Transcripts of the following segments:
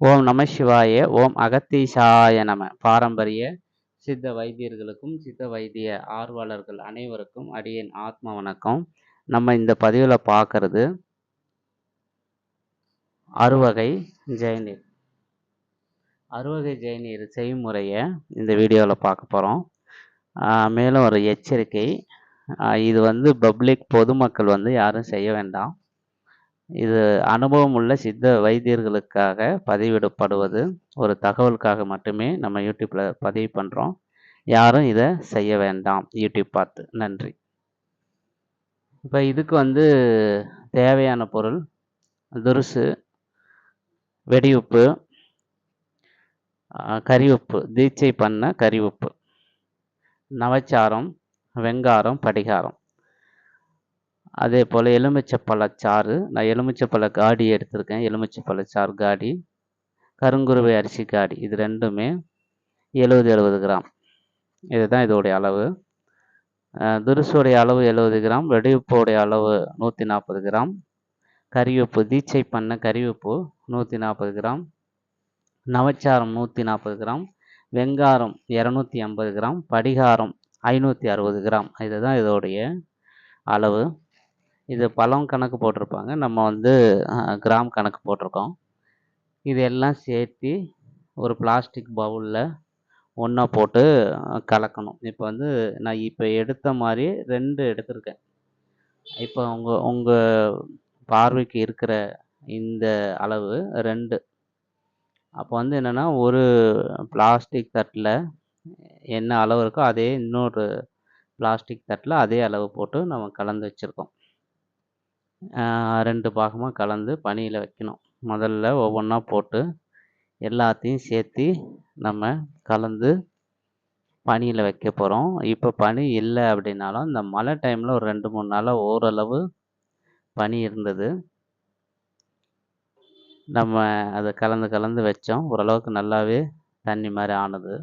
ஓம் நம சிவாய ஓம் அகத்தீசாய நம. பாரம்பரிய சித்த வைத்தியர்களுக்கும் சித்த வைத்திய ஆர்வலர்கள் அனைவருக்கும் அடியேன் ஆத்ம வணக்கம். நம்ம இந்த பதிவில் பார்க்கறது அறுவகை ஜெயநீர் அறுவகை ஜெயநீர் செய்முறையை இந்த வீடியோவில் பார்க்க போகிறோம் மேலும் ஒரு எச்சரிக்கை. இது வந்து பப்ளிக் பொதுமக்கள் வந்து யாரும் செய்ய வேண்டாம். இது அனுபவம் உள்ள சித்த வைத்தியர்களுக்காக பதிவிடப்படுவது ஒரு தகவலுக்காக மட்டுமே நம்ம யூடியூப்பில் பதிவு பண்ணுறோம் யாரும் இதை செய்ய வேண்டாம். யூடியூப் பார்த்து. நன்றி. இப்போ இதுக்கு வந்து தேவையான பொருள் துருசு வெடி உப்பு கறி உப்பு தீட்சை பண்ண கறி உப்பு நவச்சாரம் வெங்காரம் படிகாரம். அதே போல் எலுமிச்சைப்பழச்சாறு நான் எலுமிச்சப்பழ காடி எடுத்திருக்கேன். எலுமிச்சைப்பழச்சாறு காடி கருங்குருவை அரிசி காடி. இது ரெண்டுமே எழுபது எழுபது கிராம். இதுதான் இதோடைய அளவு. துருசுடைய அளவு எழுபது கிராம். வெடிவுப்போடைய அளவு நூற்றி நாற்பது கிராம். கறிவேப்பு தீட்சை பண்ண கறிவேப்பு நூற்றி நாற்பது கிராம். நவச்சாரம் நூற்றி நாற்பது கிராம். வெங்காரம் இரநூத்தி ஐம்பது கிராம். படிகாரம் ஐநூற்றி அறுபது கிராம். இதுதான் இதோடைய அளவு. இது பழம் கணக்கு போட்டிருப்பாங்க. நம்ம வந்து கிராம் கணக்கு போட்டிருக்கோம். இது எல்லாம் சேர்த்து ஒரு பிளாஸ்டிக் பவுலில் ஒன்றா போட்டு கலக்கணும். இப்போ வந்து நான் இப்போ எடுத்த மாதிரி ரெண்டு எடுத்திருக்கேன். இப்போ உங்கள் உங்கள் பார்வைக்கு இருக்கிற இந்த அளவு ரெண்டு. அப்போ வந்து என்னென்னா ஒரு பிளாஸ்டிக் தட்டில் என்ன அளவு இருக்கோ அதே இன்னொரு பிளாஸ்டிக் தட்டில் அதே அளவு போட்டு நம்ம கலந்து வச்சுருக்கோம். ரெண்டு பாகமாக கலந்து பனியில் வைக்கணும். முதல்ல ஒவ்வொன்றா போட்டு எல்லாத்தையும் சேர்த்து நம்ம கலந்து பனியில் வைக்க போகிறோம் இப்போ பனி இல்லை அப்படின்னாலும் இந்த மழை டைமில் ஒரு ரெண்டு மூணு நாளாக ஓரளவு பனி இருந்தது. நம்ம அதை கலந்து கலந்து வச்சோம். ஓரளவுக்கு நல்லாவே தண்ணி மாதிரி ஆனது.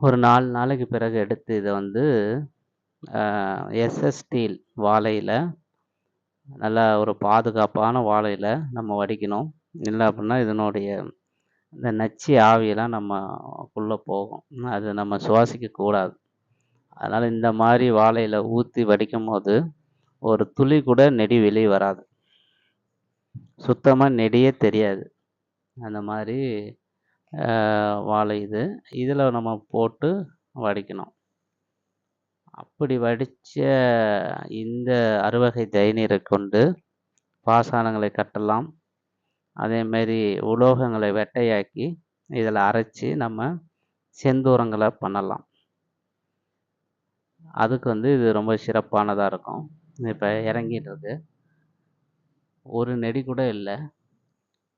ஒரு நாலு நாளைக்கு பிறகு எடுத்து இதை வந்து எஸ்எஸ் ஸ்டீல் வாழையில் நல்லா ஒரு பாதுகாப்பான வாழையில் நம்ம வடிக்கணும். இல்லை அப்படின்னா இதனுடைய இந்த நச்சு ஆவியெல்லாம் நம்ம உள்ளே போகும். அது நம்ம சுவாசிக்கக்கூடாது அதனால் இந்த மாதிரி வாழையில் ஊற்றி வடிக்கும் போது ஒரு துளி கூட நெடி வெளியே வராது. சுத்தமாக நெடியே தெரியாது. அந்த மாதிரி வாழை இது. இதில் நம்ம போட்டு வடிக்கணும். அப்படி வடித்த இந்த அறுவகை தேநீரை கொண்டு பாசானங்களை கட்டலாம். அதேமாரி உலோகங்களை வெட்டையாக்கி இதில் அரைச்சி நம்ம செந்தூரங்களை பண்ணலாம். அதுக்கு வந்து இது ரொம்ப சிறப்பானதாக இருக்கும். இப்போ இறங்கிட்டு ஒரு நெடி கூட இல்லை.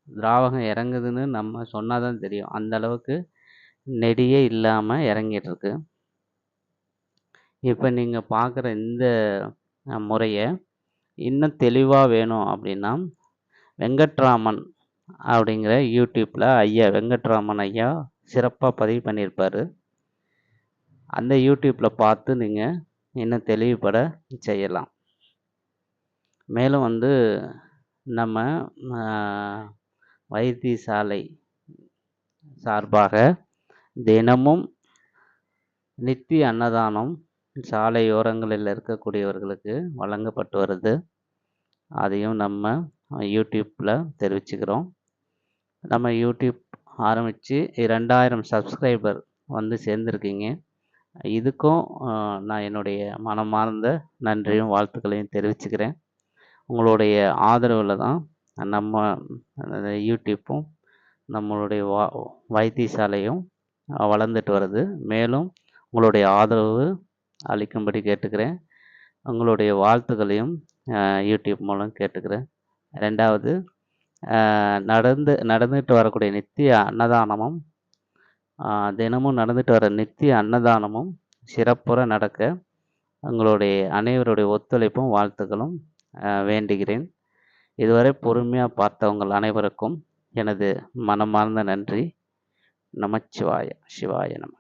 திராவகம் இறங்குதுன்னு நம்ம சொன்னால் தான் தெரியும். அந்த அளவுக்கு நெடியே இல்லாமல் இறங்கிட்டுருக்கு இப்போ நீங்கள் பார்க்குற இந்த முறையை இன்னும் தெளிவாக வேணும் அப்படின்னா வெங்கட்ராமன் அப்படிங்கிற யூடியூப்பில் ஐயா வெங்கட்ராமன் ஐயா சிறப்பாக பதிவு பண்ணியிருப்பார். அந்த யூடியூப்பில் பார்த்து நீங்கள் இன்னும் தெளிவுபட செய்யலாம். மேலும் வந்து நம்ம வைத்தியசாலை சார்பாக தினமும் நித்திய அன்னதானம் சாலையோரங்களில் இருக்கக்கூடியவர்களுக்கு வழங்கப்பட்டு வருது. அதையும் நம்ம யூடியூப்பில் தெரிவிச்சுக்கிறோம். நம்ம யூடியூப் ஆரம்பித்து ரெண்டாயிரம் சப்ஸ்கிரைபர் வந்து சேர்ந்துருக்கீங்க. இதுக்கும் நான் என்னுடைய மனமார்ந்த நன்றியும் வாழ்த்துக்களையும் தெரிவிச்சுக்கிறேன். உங்களுடைய ஆதரவில் தான் நம்ம யூடியூப்பும் நம்மளுடைய வா வைத்தியசாலையும் வளர்ந்துட்டு வருது. மேலும் உங்களுடைய ஆதரவு அளிக்கும்படி கேட்டுக்கிறேன். உங்களுடைய வாழ்த்துக்களையும் யூடியூப் மூலம் கேட்டுக்கிறேன். ரெண்டாவது நடந்து நடந்துட்டு வரக்கூடிய நித்திய அன்னதானமும் தினமும் நடந்துட்டு வர நித்திய அன்னதானமும் சிறப்புற நடக்க உங்களுடைய அனைவருடைய ஒத்துழைப்பும் வாழ்த்துக்களும் வேண்டுகிறேன். இதுவரை பொறுமையாக பார்த்தவங்கள் அனைவருக்கும் எனது மனமார்ந்த நன்றி. நமச்சிவாய சிவாய நம